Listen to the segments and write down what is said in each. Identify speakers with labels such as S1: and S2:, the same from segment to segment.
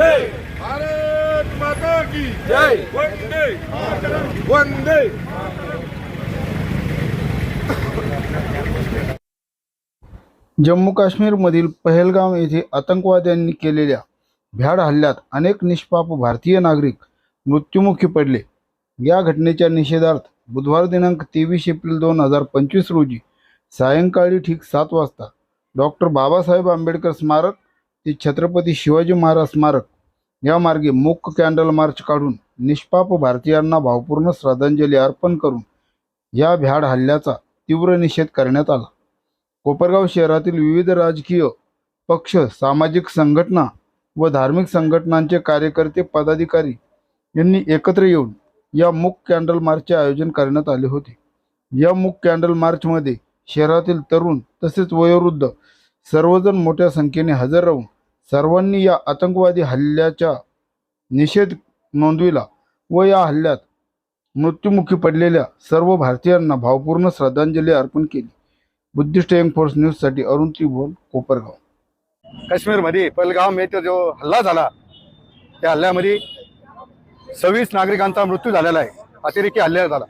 S1: जय।
S2: भारत माता की
S1: जय।
S2: वंदे वंदे।
S3: जम्मू काश्मीरमधील पहलगाम येथे आतंकवाद्यांनी केलेल्या भ्याड हल्ल्यात अनेक निष्पाप भारतीय नागरिक मृत्युमुखी पडले. या घटनेच्या निषेधार्थ बुधवार दिनांक तेवीस एप्रिल दोन हज़ार पंचवीस रोजी सायंकाळी ठीक सात वाजता डॉक्टर बाबासाहेब आंबेडकर स्मारक ते छत्रपती शिवाजी महाराज स्मारक या मार्गे मूक कॅन्डल मार्च काढून निष्पाप भारतीयांना भावपूर्ण श्रद्धांजली अर्पण करून या भ्याड हल्ल्याचा तीव्र निषेध करण्यात आला. कोपरगाव शहरातील विविध राजकीय पक्ष सामाजिक संघटना व धार्मिक संघटनांचे कार्यकर्ते पदाधिकारी यांनी एकत्र येऊन या मूक कॅन्डल मार्चचे आयोजन करण्यात आले होते. या मूक कॅन्डल मार्चमध्ये शहरातील तरुण तसेच वयोवृद्ध सर्वजण मोठ्या संख्येने हजर राहून सर्वांनी या आतंकवादी हल्ल्याचा निषेध नोंदविला व या हल्ल्यात मृत्युमुखी पडलेल्या सर्व भारतीयांना भावपूर्ण श्रद्धांजली अर्पण केली. बुद्धिस्ट यंग फोर्स न्यूजसाठी अरुण त्रिभुवन कोपरगाव.
S4: काश्मीरमध्ये पलगाव येथे जो हल्ला झाला त्या हल्ल्यामध्ये सव्वीस नागरिकांचा मृत्यू झालेला आहे. अतिरेकी हल्ला झाला.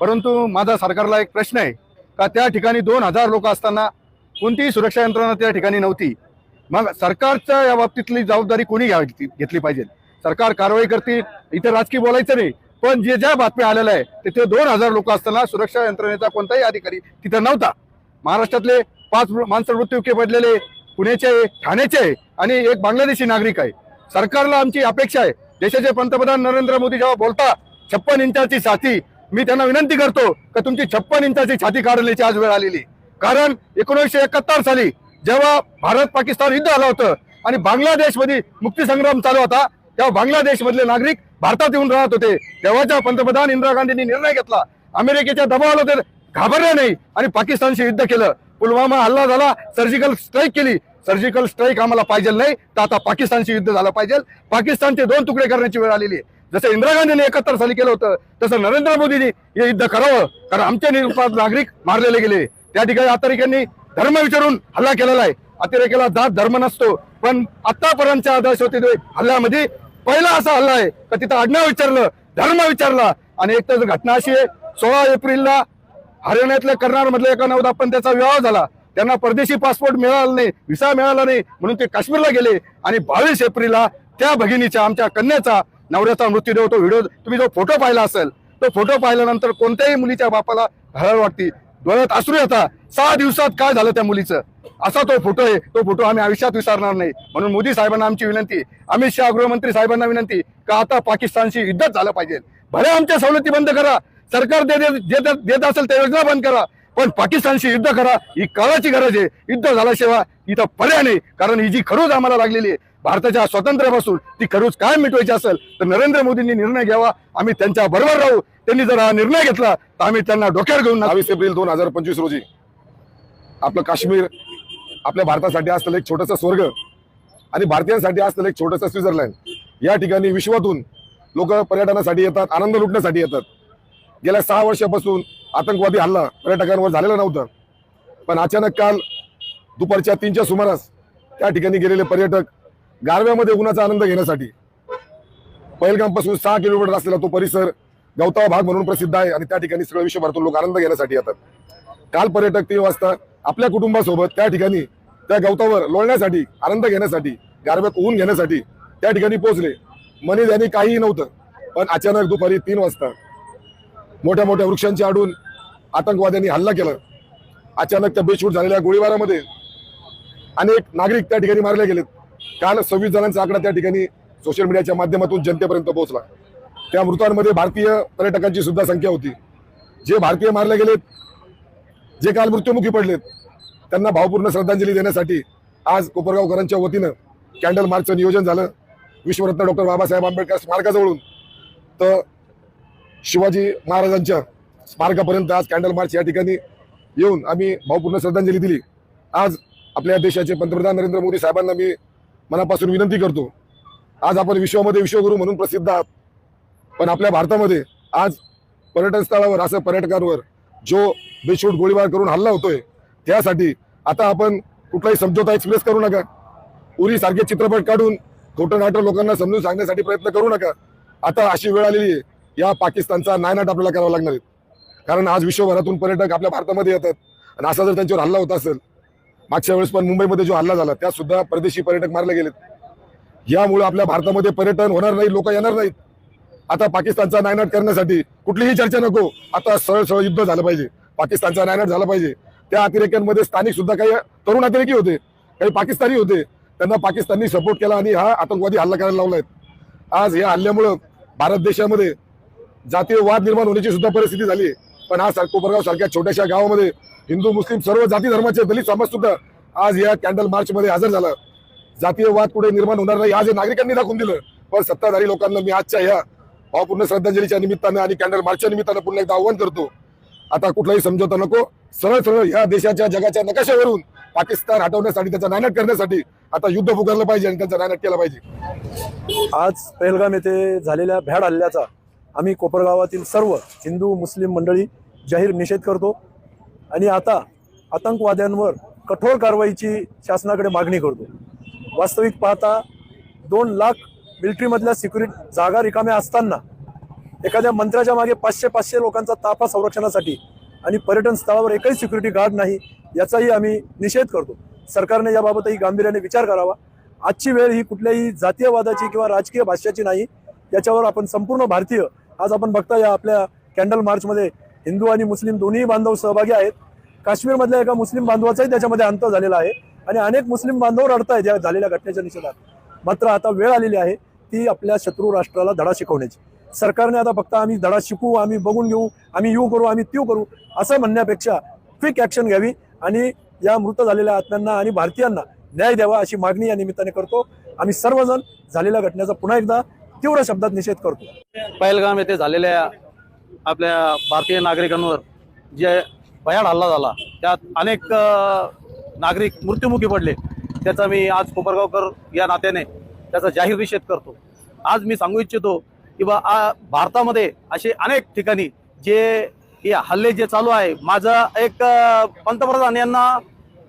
S4: परंतु माझा सरकारला एक प्रश्न आहे का त्या ठिकाणी दोन हजार लोक असताना कोणतीही सुरक्षा यंत्रणा त्या ठिकाणी नव्हती. मग सरकारच्या या बाबतीतली जबाबदारी कोणी घ्यावी घेतली पाहिजे? सरकार कारवाई करतील इथं राजकीय बोलायचं नाही. पण जे ज्या बातम्या आलेल्या आहे तिथे दोन हजार लोक असताना सुरक्षा यंत्रणेचा कोणताही अधिकारी तिथं नव्हता. महाराष्ट्रातले पाच माणसं मृत्यूके पडलेले पुण्याचे आहे, ठाण्याचे आहे आणि एक बांगलादेशी नागरिक आहे. सरकारला आमची अपेक्षा आहे. देशाचे पंतप्रधान नरेंद्र मोदी जेव्हा बोलता छप्पन इंचाची छाती मी त्यांना विनंती करतो का तुमची छप्पन इंचाची छाती काढण्याची आज वेळ आलेली कारण एकोणीसशे एकाहत्तर साली जेव्हा भारत पाकिस्तान युद्ध आलं होतं आणि बांगलादेशमध्ये मुक्तीसंग्राम चालू होता तेव्हा बांगलादेशमधले नागरिक भारतात येऊन राहत होते. तेव्हाच्या पंतप्रधान इंदिरा गांधींनी निर्णय घेतला. अमेरिकेच्या दबावाला ते घाबरले नाही आणि पाकिस्तानशी युद्ध केलं. पुलवामा हल्ला झाला सर्जिकल स्ट्राईक केली. सर्जिकल स्ट्राईक आम्हाला पाहिजे नाही तर आता पाकिस्तानशी युद्ध झालं पाहिजे. पाकिस्तानचे दोन तुकडे करण्याची वेळ आलेली आहे. जसं इंदिरा गांधींनी एकाहत्तर साली केलं होतं तसं नरेंद्र मोदींनी हे युद्ध करावं. कारण आमचे निरुपात नागरिक मारलेले गेले. त्या ठिकाणी अतिरेक्यांनी धर्म विचारून हल्ला केलेला आहे. अतिरेक्याला जात धर्म नसतो पण आतापर्यंतच्या दहशती हल्ल्यामध्ये पहिला असा हल्ला आहे का तिथं आडनाव विचारलं धर्म विचारला. आणि एक तर घटना अशी आहे सोळा एप्रिलला हरियाणातल्या कर्नाळ मधल्या एका त्याचा विवाह झाला. त्यांना परदेशी पासपोर्ट मिळाला नाही व्हिसा मिळाला नाही म्हणून ते काश्मीरला गेले. आणि बावीस एप्रिलला त्या भगिनीच्या आमच्या कन्याचा नवऱ्याचा मृत्यूदेव तो व्हिडिओ तुम्ही जो फोटो पाहिला असेल तो फोटो पाहिल्यानंतर कोणत्याही मुलीच्या बापाला हळहळ वाटते. डोळ्यात असू येता सहा दिवसात काय झालं त्या मुलीचं? असा तो फोटो आहे. तो फोटो आम्ही आयुष्यात विसरणार नाही. म्हणून मोदी साहेबांना आमची विनंती अमित शहा गृहमंत्री साहेबांना विनंती का आता पाकिस्तानशी युद्धच झालं पाहिजे. भले आमच्या सवलती बंद करा सरकार देत असेल त्या योजना बंद करा पण पाकिस्तानशी युद्ध करा ही काळाची गरज आहे. युद्ध झाल्याशिवाय इथं पर्याय नाही कारण ही जी खरोज आम्हाला लागलेली आहे भारताच्या स्वातंत्र्यापासून ती खरूज काय मिटवायची असेल तर नरेंद्र मोदींनी निर्णय घ्यावा आम्ही त्यांच्या बरोबर राहू. त्यांनी जर हा निर्णय घेतला तर आम्ही त्यांना डोक्यावर घेऊन
S2: बावीस एप्रिल दोन हजार पंचवीस रोजी आपलं काश्मीर आपल्या भारतासाठी असलेलं एक छोटंसं स्वर्ग आणि भारतीयांसाठी असलेलं एक छोटंसं स्वित्झर्लंड या ठिकाणी विश्वातून लोक पर्यटनासाठी येतात आनंद लुटण्यासाठी येतात. गेल्या सहा वर्षापासून आतंकवादी हल्ला पर्यटकांवर झालेला नव्हता. पण अचानक काल दुपारच्या तीनच्या सुमारास त्या ठिकाणी गेलेले पर्यटक गारव्यामध्ये उन्हाचा आनंद घेण्यासाठी. पहिलगामपासून सहा किलोमीटर असलेला तो परिसर गवतावा भाग म्हणून प्रसिद्ध आहे आणि त्या ठिकाणी सगळं विश्वभरातून लोक आनंद घेण्यासाठी येतात. काल पर्यटक तीन वाजता आपल्या कुटुंबासोबत त्या ठिकाणी त्या गवतावर लोळण्यासाठी आनंद घेण्यासाठी गारव्यात ऊन घेण्यासाठी त्या ठिकाणी पोहोचले. मनी त्यांनी काहीही नव्हतं पण अचानक दुपारी तीन वाजता मोठ्या मोठ्या वृक्षांची आडून आतंकवाद्यांनी हल्ला केला. अचानक त्या बेशूट झालेल्या गोळीबारामध्ये अनेक नागरिक त्या ठिकाणी मारले गेलेत. काल सव्वीस जणांचा आकडा त्या ठिकाणी सोशल मीडियाच्या माध्यमातून जनतेपर्यंत पोहोचला. त्या मृतांमध्ये भारतीय पर्यटकांची सुद्धा संख्या होती. जे भारतीय मारले गेलेत जे काल मृत्युमुखी पडलेत त्यांना भावपूर्ण श्रद्धांजली देण्यासाठी आज कोपरगावकरांच्या वतीनं कॅन्डल मार्चचं नियोजन झालं. विश्वरत्न डॉक्टर बाबासाहेब आंबेडकर स्मारकाजवळून. तर शिवाजी महाराजांच्या स्मारकापर्यंत आज कॅन्डल मार्च या ठिकाणी येऊन आम्ही भावपूर्ण श्रद्धांजली दिली. आज आपल्या देशाचे पंतप्रधान नरेंद्र मोदी साहेबांना मी मनापासून विनंती करतो. आज आपण विश्वामध्ये विश्वगुरू म्हणून प्रसिद्ध आहात. पण आपल्या भारतामध्ये आज पर्यटन स्थळावर असं पर्यटकांवर जो बेशूट गोळीबार करून हल्ला होतोय त्यासाठी आता आपण कुठलाही समझोता एक्सप्रेस करू नका. उरी सारखे चित्रपट काढून खोटं नाटक लोकांना समजून सांगण्यासाठी प्रयत्न करू नका. आता अशी वेळ आलेली आहे. या पाकिस्तानचा नायनाट आपल्याला करावा लागणार आहे. कारण आज विश्वभरातून पर्यटक आपल्या भारतामध्ये येतात. आणि असा जर त्यांच्यावर हल्ला होत असेल मागच्या वेळेस पण मुंबईमध्ये जो हल्ला झाला त्या सुद्धा परदेशी पर्यटक मारले गेलेत. यामुळे आपल्या भारतामध्ये पर्यटन होणार नाही लोक येणार नाहीत. आता पाकिस्तानचा नायनाट करण्यासाठी कुठलीही चर्चा नको. आता सरळ सरळ युद्ध झालं पाहिजे. पाकिस्तानचा नायनाट झाला पाहिजे. त्या अतिरेक्यांमध्ये स्थानिक सुद्धा काही तरुण अतिरेकी होते काही पाकिस्तानी होते. त्यांना पाकिस्ताननी सपोर्ट केला आणि हा आतंकवादी हल्ला करायला लावलाय. आज या हल्ल्यामुळं भारत देशामध्ये जातीय वाद निर्माण होण्याची सुद्धा परिस्थिती झाली पण आज कोपरगाव सारख्या छोट्याशा गावामध्ये हिंदू मुस्लिम सर्व जाती धर्माचे दलित समाज सुद्धा आज या कॅन्डल मार्च मध्ये हजर झाला. जातीय वाद कुठे निर्माण होणार नाही आज या नागरिकांनी दाखवून दिलं. पण सत्ताधारी लोकांना मी आजच्या या भावपूर्ण श्रद्धांजलीच्या निमित्तानं आणि कॅन्डल मार्चच्या निमित्तानं पुन्हा एकदा आव्हान करतो. आता कुठलाही समजवता नको. सरळ सरळ या देशाच्या जगाच्या नकाशावरून पाकिस्तान हटवण्यासाठी त्याचा नायनाट करण्यासाठी आता युद्ध पुकारलं पाहिजे आणि त्यांचा नायनाट केला पाहिजे.
S1: आज पहलगाम येथे झालेल्या भ्याड हल्ल्याचा आम्ही कोपरगावातील सर्व हिंदू मुस्लिम मंडळी जाहीर निषेध करतो. आणि आता आतंकवाद्यांवर कठोर कारवाईची शासनाकडे मागणी करतो. वास्तविक पाहता दोन लाख मिलिटरीमधल्या सिक्युरिटी जागा रिकाम्या असताना एखाद्या मंत्र्याच्या मागे पाचशे पाचशे लोकांचा ताफा संरक्षणासाठी आणि पर्यटन स्थळावर एकही सिक्युरिटी गार्ड नाही याचाही आम्ही निषेध करतो. सरकारने याबाबतही गांभीर्याने विचार करावा. आजची वेळ ही कुठल्याही जातीयवादाची किंवा राजकीय भाष्याची नाही. याच्यावर आपण संपूर्ण भारतीय आज आपण बघता या आपल्या कॅन्डल मार्चमध्ये हिंदू आणि मुस्लिम दोन्ही बांधव सहभागी आहेत. काश्मीरमधल्या एका मुस्लिम बांधवाचाही त्याच्यामध्ये अंत झालेला आहे आणि अनेक मुस्लिम बांधव रडतायत या झालेल्या घटनेच्या निषेधात. मात्र आता वेळ आलेली आहे ती आपल्या शत्रू राष्ट्राला धडा शिकवण्याची. सरकारने आता फक्त आम्ही धडा शिकू आम्ही बघून घेऊ आम्ही यू करू आम्ही त्यू करू असं म्हणण्यापेक्षा क्विक ॲक्शन घ्यावी आणि या मृत झालेल्या आत्म्यांना आणि भारतीयांना न्याय द्यावा अशी मागणी या निमित्ताने करतो. आम्ही सर्वजण झालेल्या घटनेचा पुन्हा एकदा तीव्र शब्दात निषेध करतो.
S5: पहलगाम येथे झालेल्या आपल्या भारतीय नागरिकांवर जे भयाड हल्ला झाला त्यात अनेक नागरिक मृत्युमुखी पडले. त्याचा मी आज कोपरगावकर या नात्याने त्याचा जाहीर निषेध करतो. आज मी सांगू इच्छितो की बा भारतामध्ये असे अनेक ठिकाणी जे हे हल्ले जे चालू आहे माझं एक पंतप्रधान यांना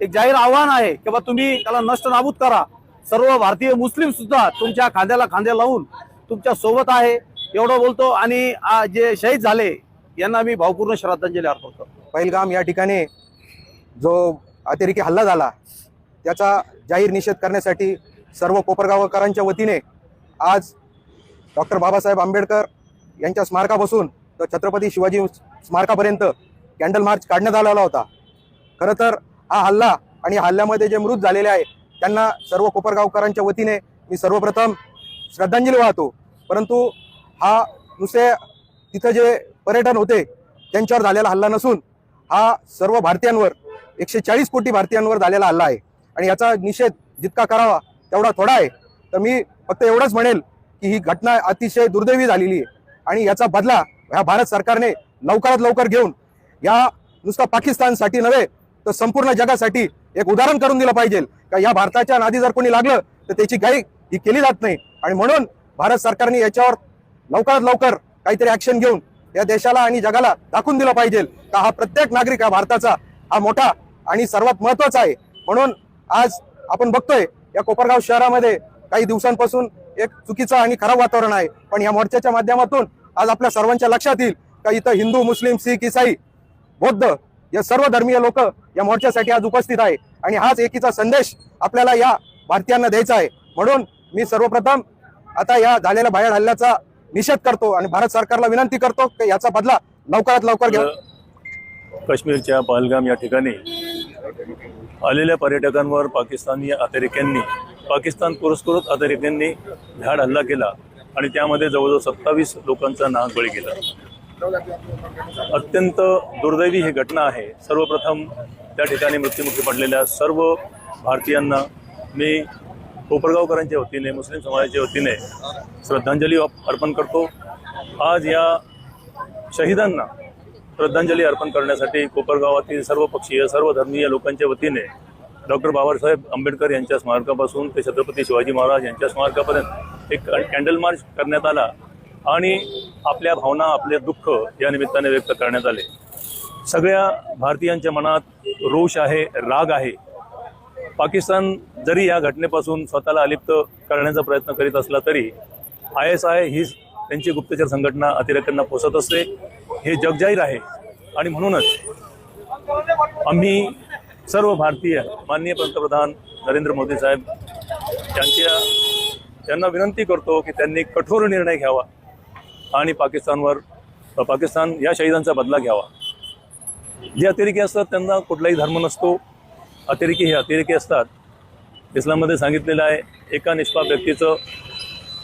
S5: एक जाहीर आव्हान आहे की बा तुम्ही त्याला नष्ट नाबूद करा. सर्व भारतीय मुस्लिम सुद्धा तुमच्या खांद्याला खांद्या लावून तुमच्यासोबत आहे. एवढं बोलतो आणि जे शहीद झाले यांना मी भावपूर्ण श्रद्धांजली अर्पण करतो.
S6: पहिलगाम या ठिकाणी जो अतिरेकी हल्ला झाला त्याचा जाहीर निषेध करण्यासाठी सर्व कोपरगावकरांच्या वतीने आज डॉक्टर बाबासाहेब आंबेडकर यांच्या स्मारकापासून तर छत्रपती शिवाजी स्मारकापर्यंत कॅन्डल मार्च काढण्यात आलेला होता. खरं तर हा हल्ला आणि हल्ल्यामध्ये जे मृत झालेले आहे त्यांना सर्व कोपरगावकरांच्या वतीने मी सर्वप्रथम श्रद्धांजली वाहतो. परंतु हा नुसते तिथं जे पर्यटन होते त्यांच्यावर झालेला हल्ला नसून हा सर्व भारतीयांवर एकशे चाळीस कोटी भारतीयांवर झालेला हल्ला आहे. आणि याचा निषेध जितका करावा तेवढा थोडा आहे. तर मी फक्त एवढंच म्हणेल की ही घटना अतिशय दुर्दैवी झालेली आहे. आणि याचा बदला ह्या भारत सरकारने लवकरात लवकर घेऊन या नुसता पाकिस्तानसाठी नव्हे तर संपूर्ण जगासाठी एक उदाहरण करून दिलं पाहिजे. का या भारताच्या नादी जर कोणी लागलं तर त्याची गाई ही केली जात नाही. आणि म्हणून भारत सरकारने याच्यावर लवकरात लवकर काहीतरी ऍक्शन घेऊन या देशाला आणि जगाला दाखवून दिलं पाहिजे. का हा प्रत्येक नागरिक हा भारताचा हा मोठा आणि सर्वात महत्त्वाचा आहे. म्हणून आज आपण बघतोय या कोपरगाव शहरामध्ये काही दिवसांपासून एक चुकीचं आणि खराब वातावरण आहे. पण या मोर्चाच्या माध्यमातून आज आपल्या सर्वांच्या लक्षात येईल का इथं हिंदू मुस्लिम सिख इसाई बौद्ध या सर्व धर्मीय लोक या मोर्चासाठी आज उपस्थित आहे. आणि हाच एकीचा संदेश आपल्याला या भारतीयांना द्यायचा आहे. म्हणून मी सर्वप्रथम आता या झालेल्या बाहेर हल्ल्याचा निषेध करतो आणि भारत सरकारला विनंती करतो की याचा बदला लवकरात लवकर घ्या.
S7: काश्मीरच्या पहलगाम या ठिकाणी आलेल्या पर्यटकांवर पाकिस्तानी अतिरेक्यांनी पाकिस्तान पुरस्कृत अतिरेक्यांनी धाड हल्ला केला आणि त्यामध्ये जवळजवळ सत्तावीस लोकांचा नाग बळी गेला अत्यंत दुर्दैवी ही घटना आहे. सर्वप्रथम त्या ठिकाणी मृत्युमुखी पडलेल्या सर्व भारतीयांना मी कोपरगावकरांच्या वतीने मुस्लिम समाजाच्या वतीने श्रद्धांजली अर्पण करतो. आज या शहीदांना श्रद्धांजली अर्पण करण्यासाठी कोपरगावातील सर्व पक्षीय सर्व धर्मीय लोकांच्या वतीने डॉक्टर बाबासाहेब आंबेडकर यांच्या स्मारकापासून ते छत्रपती शिवाजी महाराज यांच्या स्मारकापर्यंत एक कॅन्डल मार्च करण्यात आला आणि आपल्या भावना आपले दुःख या निमित्ताने व्यक्त करण्यात आले. सगळ्या भारतीयांच्या मनात रोष आहे राग आहे. पाकिस्तान जरी या घटनेपासून स्वतःला अलिप्त करण्याचा प्रयत्न करीत असला तरी आय एस आय ही त्यांची गुप्तचर संघटना अतिरेक्यांना पोसत असते. हे जगजाहीर आहे. आणि म्हणूनच आम्ही सर्व भारतीय माननीय पंतप्रधान नरेंद्र मोदी साहेब त्यांच्या त्यांना विनंती करतो की त्यांनी कठोर निर्णय घ्यावा आणि पाकिस्तानवर पाकिस्तान या शहीदांचा बदला घ्यावा. जे अतिरेकी असतात त्यांना कुठलाही धर्म नसतो. अतिरेकी हे अतिरेकी असतात. इस्लाममध्ये सांगितलेलं आहे एका निष्पाप व्यक्तीचं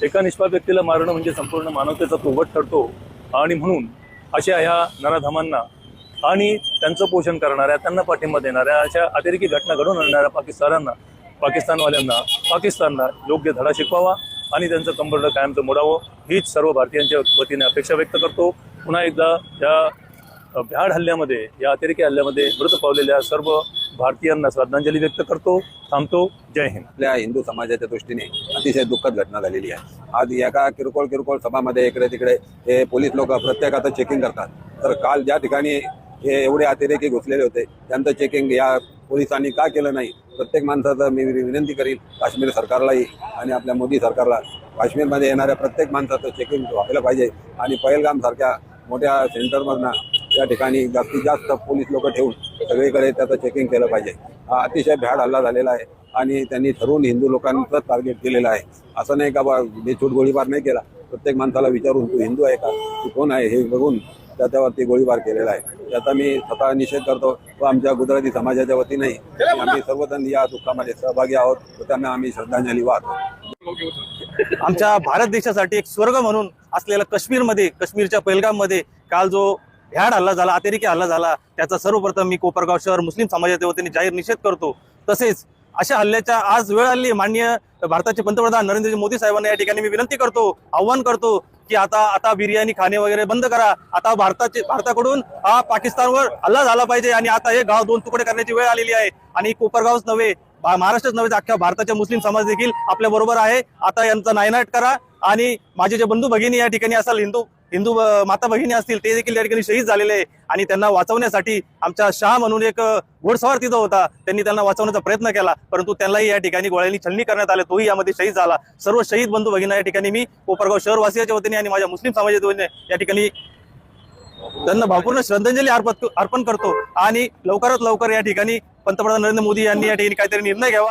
S7: एका निष्पाप व्यक्तीला मारणं म्हणजे संपूर्ण मानवतेचा तोबट ठरतो. आणि म्हणून अशा ह्या नराधमांना आणि त्यांचं पोषण करणाऱ्या त्यांना पाठिंबा देणाऱ्या अशा अतिरेकी घटना घडवून आणणाऱ्या पाकिस्तानांना पाकिस्तानवाल्यांना पाकिस्तानला योग्य धडा शिकवावा आणि त्यांचं कंबरडं कायमचं मोडावं हीच सर्व भारतीयांच्या वतीने अपेक्षा व्यक्त करतो. पुन्हा एकदा या भ्याड हल्ल्यामध्ये या अतिरेकी हल्ल्यामध्ये मृत पावलेल्या सर्व भारतीयांना श्रद्धांजली व्यक्त करतो थांबतो. जय हिंद.
S8: आपल्या हिंदू समाजाच्या दृष्टीने अतिशय दुःखद घटना झालेली आहे. आज एका किरकोळ किरकोळ सभामध्ये इकडे तिकडे हे पोलीस लोक प्रत्येकाचं चेकिंग करतात. तर काल ज्या ठिकाणी हे एवढे अतिरेकी घुसलेले होते त्यांचं चेकिंग या पोलिसांनी का केलं नाही? प्रत्येक माणसाचं मी विनंती करीन काश्मीर सरकारलाही आणि आपल्या मोदी सरकारला काश्मीरमध्ये येणाऱ्या प्रत्येक माणसाचं चेकिंग व्हायला पाहिजे. आणि पहिलगामसारख्या मोठ्या सेंटरमधनं या ठिकाणी जास्तीत जास्त पोलीस लोक ठेवून सगळीकडे त्याचं चेकिंग केलं पाहिजे. हा अतिशय भ्याड हल्ला झालेला आहे आणि त्यांनी ठरवून हिंदू लोकांचं टार्गेट केलेलं आहे. असं नाही का बा बेछूट गोळीबार नाही केला. प्रत्येक माणसाला विचारून तू हिंदू आहे का? तू कोण आहे? हे बघून त्याच्यावरती गोळीबार केलेला आहे. त्याचा मी स्वतः निषेध करतो व आमच्या गुजराती समाजाच्या वतीनेही आम्ही सर्वजण या दुःखामध्ये सहभागी आहोत. त्यांना आम्ही श्रद्धांजली वाहतो.
S5: आमच्या भारत देशासाठी एक स्वर्ग म्हणून असलेलं काश्मीरमध्ये काश्मीरच्या पहलगाममध्ये काल जो भ्याड हल्ला झाला अतिरेकी हल्ला झाला त्याचा सर्वप्रथम मी कोपरगाव शहर मुस्लिम समाजाच्या वतीने जाहीर निषेध करतो. तसेच अशा हल्ल्याच्या आज वेळ आली माननीय भारताचे पंतप्रधान नरेंद्र मोदी साहेबांना या ठिकाणी मी विनंती करतो आव्हान करतो की आता आता बिर्याणी खाणे वगैरे बंद करा. आता भारताचे भारताकडून हा पाकिस्तानवर हल्ला झाला पाहिजे आणि आता हे गाव दोन तुकडे करण्याची वेळ आलेली आहे. आणि कोपरगावच नव्हे महाराष्ट्रच नव्हे तर अख्ख्या भारताच्या मुस्लिम समाज देखील आपल्या बरोबर आहे. आता यांचा नायनाट करा आणि माझे जे बंधू भगिनी या ठिकाणी असाल हिंदू हिंदू माता भगिनी असतील ते देखील या ठिकाणी शहीद झालेले आहे. आणि त्यांना वाचवण्यासाठी आमच्या शाह म्हणून एक घोडसवार तिथं होता. त्यांनी त्यांना वाचवण्याचा प्रयत्न केला परंतु त्यांनाही या ठिकाणी गोळ्यांनी छलनी करण्यात आले. तोही यामध्ये शहीद झाला. सर्व शहीद बंधू भगिनी या ठिकाणी मी कोपरगाव शहरवासियाच्या वतीने आणि माझ्या मुस्लिम समाजाच्या वतीने या ठिकाणी त्यांना भावपूर्ण श्रद्धांजली अर्पण अर्पण करतो. आणि लवकरात लवकर या ठिकाणी पंतप्रधान नरेंद्र मोदी यांनी या ठिकाणी काहीतरी निर्णय घ्यावा.